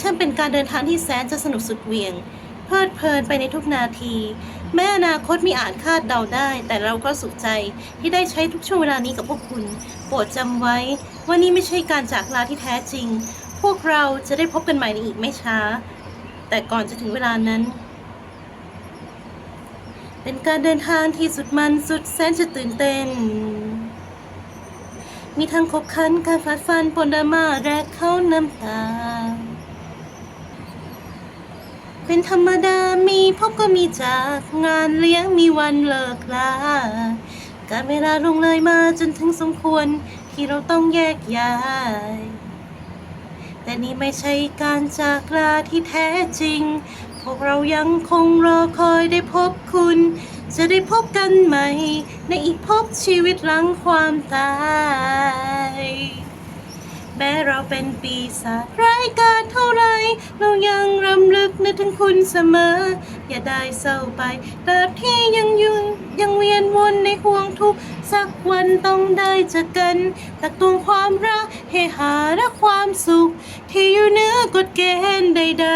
ช่างเป็นการเดินทางที่แสนจะสนุกสุดเหวี่ยง เพลิดเพลินไปในทุกนาที แม้อนาคตมีอาจคาดเดาได้ แต่เราก็สุขใจที่ได้ใช้ทุกช่วงเวลานี้กับพวกคุณ โปรดจำไว้ว่านี่ไม่ใช่การจากลาที่แท้จริง พวกเราจะได้พบกันใหม่ในอีกไม่ช้า แต่ก่อนจะถึงเวลานั้น เป็นการเดินทางที่สุดมันสุดแสนจะตื่นเต้นมีทั้งขบขันการฟาดฟันปนดราม่าและเข้าน้ำตา เป็นธรรมดามีพบก็มีจากงานเลี้ยงมีวันเลิกลาการเวลาลงเลยมาจนถึงสมควรที่เราต้องแยกย้าย แต่นี่ไม่ใช่การจากลาที่แท้จริง พวกเรายังคงรอคอยได้พบคุณ จะได้พบกันใหม่ ในอีกภพชีวิตหลังความตาย แม้เราเป็นปีศาจร้ายกาจเท่าไรเรายังรำลึกนึกถึงคุณเสมอ อย่าได้เศร้าไปตราบที่ยังยืนยังเวียนวนในห่วงทุกข์สักวันต้องได้เจอกันตักตวงความรักให้หาและความสุข ที่อยู่เหนือกฎเกณฑ์ใด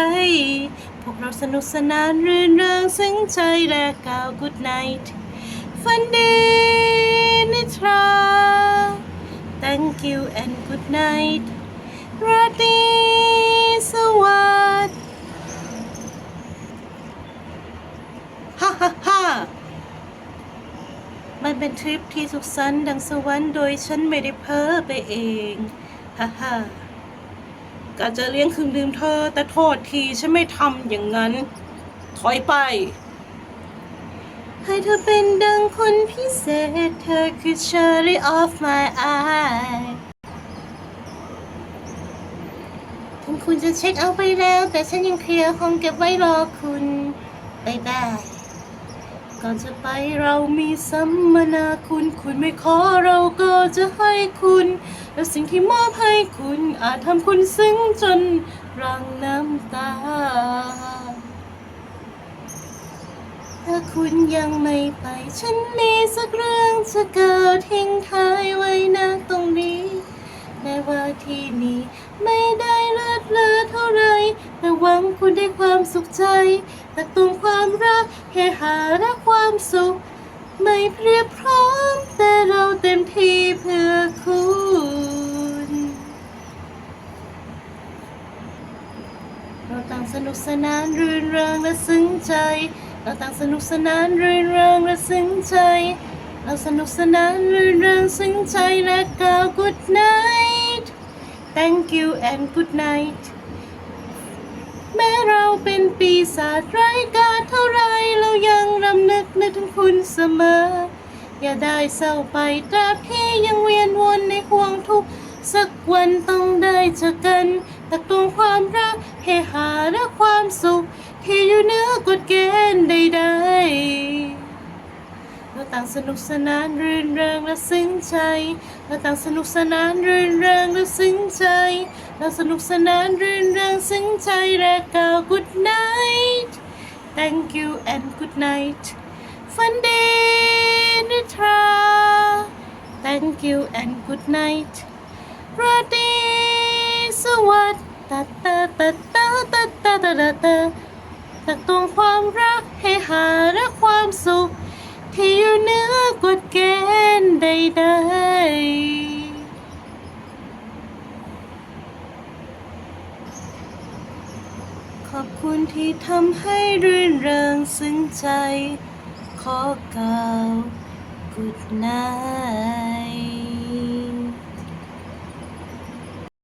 ๆ พวกเราสนุกสนานรื่นเริงซึ้งใจและกล่าว good night ฝันดี night ราตรีสวัสดิ์ฮ่าฮ่าฮ่ามันเป็นทริปที่สุขสันต์ดังสวรรค์โดยฉันไม่ได้เพ้อไปเองฮ่าฮ่ากะจะเลี้ยงครื่องดื่มเธอ แต่โทษทีฉันไม่ทำอย่างนั้น ถอยไป ให้เธอเป็นดังคนพิเศษ เธอคือ cherry of my eye ถึง คุณจะเช็คเอาไปแล้ว แต่ฉันยังเคลียร์ห้องเก็บไว้รอคุณบายบายก่อนจะไปเรามีสัมมนาคุณคุณไม่ขอเราก็จะให้คุณ แล้วสิ่งที่มอบให้คุณอาจทำคุณซึ้งจนรังน้ำตา ถ้าคุณยังไม่ไป ฉันมีสักเรื่องจะเกล่าทิ้งท้ายไว้นะตรงนี้ แม้ว่าที่นี้ไม่ได้เลิศเลอเท่าไร แต่หวังคุณได้ความสุขใจแตักตวงความรักให้หาและความสุข ไม่เพียบพร้อม แต่เราเต็มที่เพื่อคุณเราต่างสนุกสนานรื่นเริงและซึ้งใจ เราต่างสนุกสนานรื่นเริงและซึ้งใจเราสนุกสนานรื่นเริงซึ้งใจและกล่าว good night thank you and good night แม้เราเป็นปีศาจไร้กาเท่าไรเรายังรำนึกนึกถึงคุณเสมอ อย่าได้เศร้าไปตราบที่ยังเวียนวนในห่วงทุกข์สักวันต้องได้เจอกันตักตวงความรักให้หาและความสุข ที่อยู่เหนือกฎเกณฑ์ใดๆ ต่างสนุกสนานรื่นเริงและซึ้งใจเราต่างสนุกสนานรื่นเริงและซึ้งใจเราสนุกสนานรื่นเริงซึ้งใจและกล่าว good night thank you and good night ฝันดีนิทรา thank you and good night ราตรีสวัสดิ์ตาตาตาตาตาตาตาตาตาตักตวงความรัก ณฑ์ใดๆขอบคุณที่ทำให้รื่นเริงซึ้งใจ ขอกล่าว good night